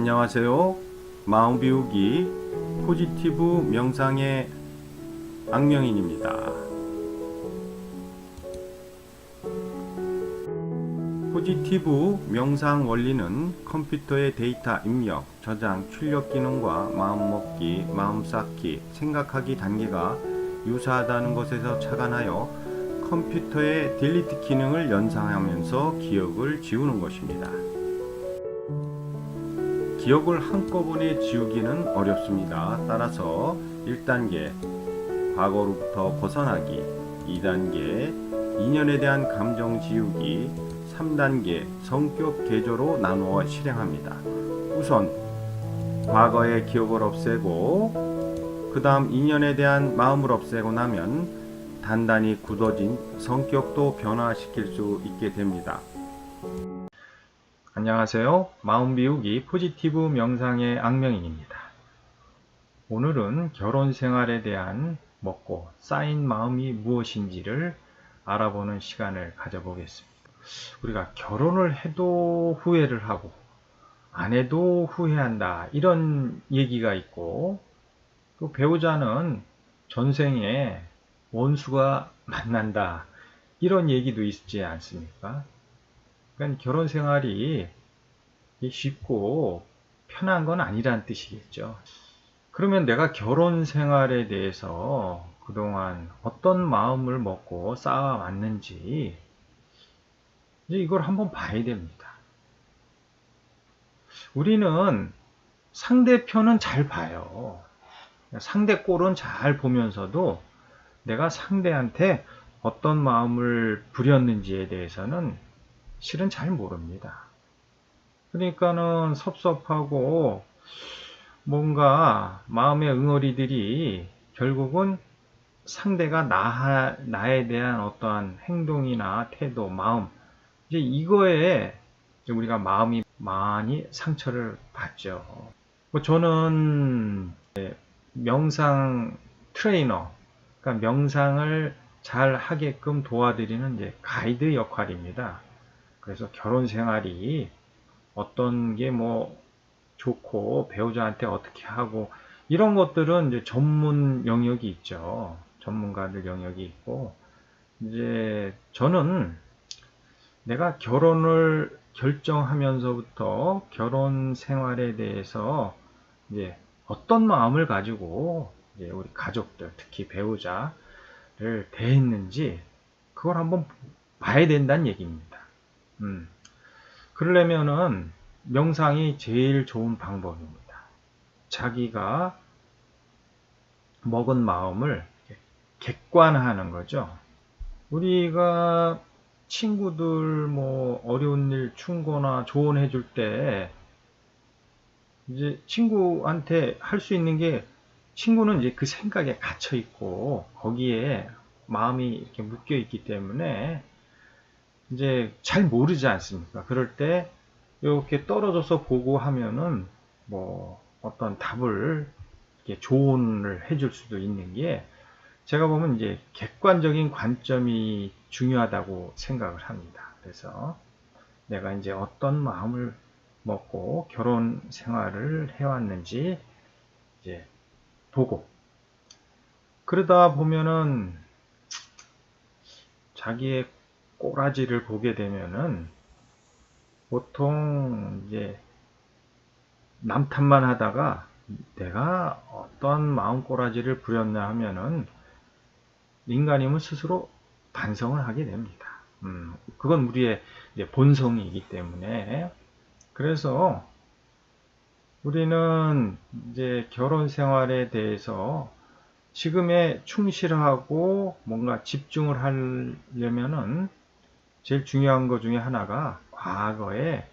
안녕하세요. 마음 비우기 포지티브 명상의 악명인입니다. 포지티브 명상 원리는 컴퓨터의 데이터 입력, 저장, 출력 기능과 마음 먹기, 마음 쌓기, 생각하기 단계가 유사하다는 것에서 착안하여 컴퓨터의 딜리트 기능을 연상하면서 기억을 지우는 것입니다. 기억을 한꺼번에 지우기는 어렵습니다. 따라서 1단계 과거로부터 벗어나기, 2단계 인연에 대한 감정 지우기, 3단계 성격 개조로 나누어 실행합니다. 우선 과거의 기억을 없애고 그 다음 인연에 대한 마음을 없애고 나면 단단히 굳어진 성격도 변화시킬 수 있게 됩니다. 안녕하세요. 마음 비우기 포지티브 명상의 악명인입니다. 오늘은 결혼 생활에 대한 먹고 쌓인 마음이 무엇인지를 알아보는 시간을 가져보겠습니다. 우리가 결혼을 해도 후회를 하고 안 해도 후회한다 이런 얘기가 있고 또 배우자는 전생에 원수가 만난다 이런 얘기도 있지 않습니까? 그러니까 결혼 생활이 쉽고 편한 건 아니란 뜻이겠죠. 그러면 내가 결혼 생활에 대해서 그동안 어떤 마음을 먹고 쌓아왔는지 이제 이걸 한번 봐야 됩니다. 우리는 상대편은 잘 봐요. 상대 꼴은 잘 보면서도 내가 상대한테 어떤 마음을 부렸는지에 대해서는 실은 잘 모릅니다. 그러니까는 섭섭하고 뭔가 마음의 응어리들이 결국은 상대가 나, 나에 대한 어떠한 행동이나 태도, 마음, 이제 이거에 우리가 마음이 많이 상처를 받죠. 뭐 저는 명상 트레이너, 그러니까 명상을 잘 하게끔 도와드리는 이제 가이드 역할입니다. 그래서 결혼 생활이 어떤 게 뭐 좋고 배우자한테 어떻게 하고 이런 것들은 이제 전문 영역이 있죠. 전문가들 영역이 있고 이제 저는 내가 결혼을 결정하면서부터 결혼 생활에 대해서 이제 어떤 마음을 가지고 이제 우리 가족들 특히 배우자를 대했는지 그걸 한번 봐야 된다는 얘기입니다. 음. 그러려면은 명상이 제일 좋은 방법입니다. 자기가 먹은 마음을 객관화하는 거죠. 우리가 친구들 뭐 어려운 일 충고나 조언해 줄 때 이제 친구한테 할 수 있는 게 친구는 이제 그 생각에 갇혀 있고 거기에 마음이 이렇게 묶여 있기 때문에 이제 잘 모르지 않습니까? 그럴 때 이렇게 떨어져서 보고 하면은 뭐 어떤 답을 이렇게 조언을 해줄 수도 있는 게 제가 보면 이제 객관적인 관점이 중요하다고 생각을 합니다. 그래서 내가 이제 어떤 마음을 먹고 결혼 생활을 해왔는지 이제 보고 그러다 보면은 자기의 꼬라지를 보게 되면은 보통 이제 남 탓만 하다가 내가 어떤 마음 꼬라지를 부렸나 하면은 인간이면 스스로 반성을 하게 됩니다. 음, 그건 우리의 본성이기 때문에 그래서 우리는 이제 결혼 생활에 대해서 지금에 충실하고 뭔가 집중을 하려면은 제일 중요한 것 중에 하나가 과거에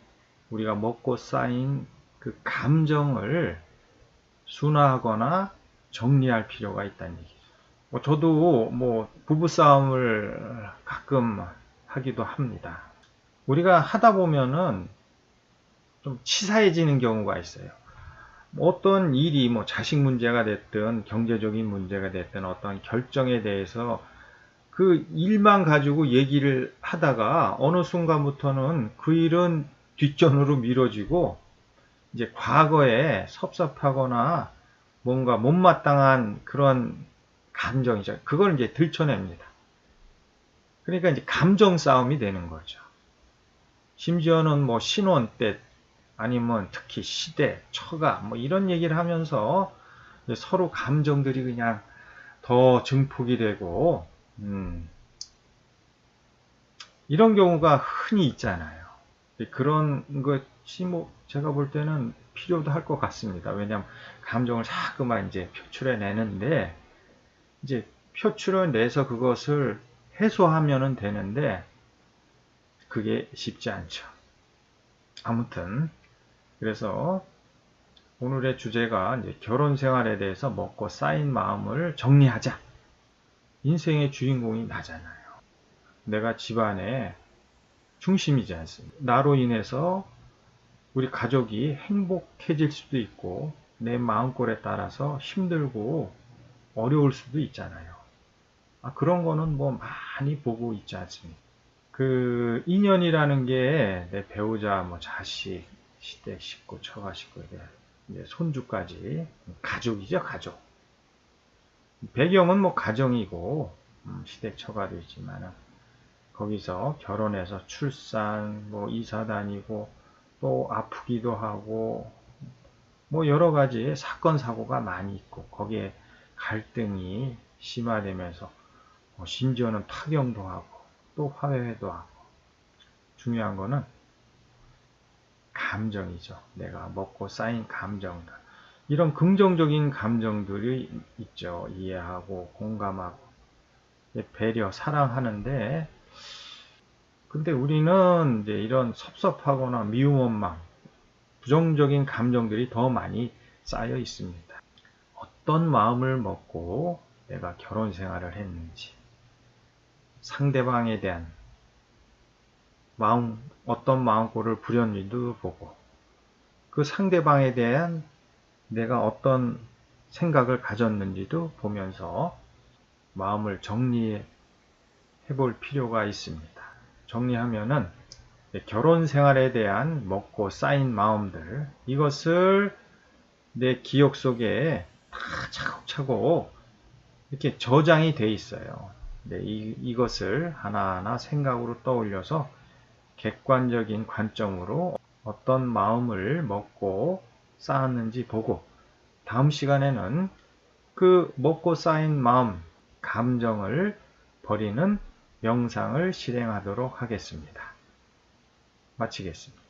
우리가 먹고 쌓인 그 감정을 순화하거나 정리할 필요가 있다는 얘기죠. 뭐 저도 뭐 부부싸움을 가끔 하기도 합니다. 우리가 하다 보면은 좀 치사해지는 경우가 있어요. 어떤 일이 뭐 자식 문제가 됐든 경제적인 문제가 됐든 어떤 결정에 대해서 그 일만 가지고 얘기를 하다가 어느 순간부터는 그 일은 뒷전으로 미뤄지고 이제 과거에 섭섭하거나 뭔가 못마땅한 그런 감정이죠. 그걸 이제 들춰냅니다. 그러니까 이제 감정 싸움이 되는 거죠. 심지어는 뭐 신혼 때 아니면 특히 시대, 처가 뭐 이런 얘기를 하면서 서로 감정들이 그냥 더 증폭이 되고 음, 이런 경우가 흔히 있잖아요. 그런 것이 뭐 제가 볼 때는 필요도 할 것 같습니다. 왜냐하면 감정을 자꾸만 이제 표출해 내는데 이제 표출을 내서 그것을 해소하면 되는데 그게 쉽지 않죠. 아무튼 그래서 오늘의 주제가 이제 결혼 생활에 대해서 먹고 쌓인 마음을 정리하자. 인생의 주인공이 나잖아요. 내가 집안의 중심이지 않습니까? 나로 인해서 우리 가족이 행복해질 수도 있고 내 마음꼴에 따라서 힘들고 어려울 수도 있잖아요. 아, 그런 거는 뭐 많이 보고 있지 않습니까? 그 인연이라는 게 내 배우자, 뭐 자식, 시댁 식구, 처가 식구, 이제 손주까지 가족이죠, 가족. 배경은 뭐 가정이고 음, 시댁 처가도 있지만 거기서 결혼해서 출산, 뭐 이사 다니고 또 아프기도 하고 뭐 여러 가지 사건 사고가 많이 있고 거기에 갈등이 심화되면서 뭐 심지어는 파경도 하고 또 화해도 하고 중요한 거는 감정이죠. 내가 먹고 쌓인 감정들. 이런 긍정적인 감정들이 있죠. 이해하고 공감하고 배려, 사랑하는데 근데 우리는 이제 이런 섭섭하거나 미움 원망, 부정적인 감정들이 더 많이 쌓여 있습니다. 어떤 마음을 먹고 내가 결혼 생활을 했는지, 상대방에 대한 마음, 어떤 마음고를 부렸는지도 보고, 그 상대방에 대한 내가 어떤 생각을 가졌는지도 보면서 마음을 정리해 볼 필요가 있습니다. 정리하면은 결혼 생활에 대한 먹고 쌓인 마음들 이것을 내 기억 속에 다 차곡차곡 이렇게 저장이 돼 있어요. 네, 이, 이것을 하나하나 생각으로 떠올려서 객관적인 관점으로 어떤 마음을 먹고 쌓았는지 보고 다음 시간에는 그 먹고 쌓인 마음, 감정을 버리는 명상을 실행하도록 하겠습니다. 마치겠습니다.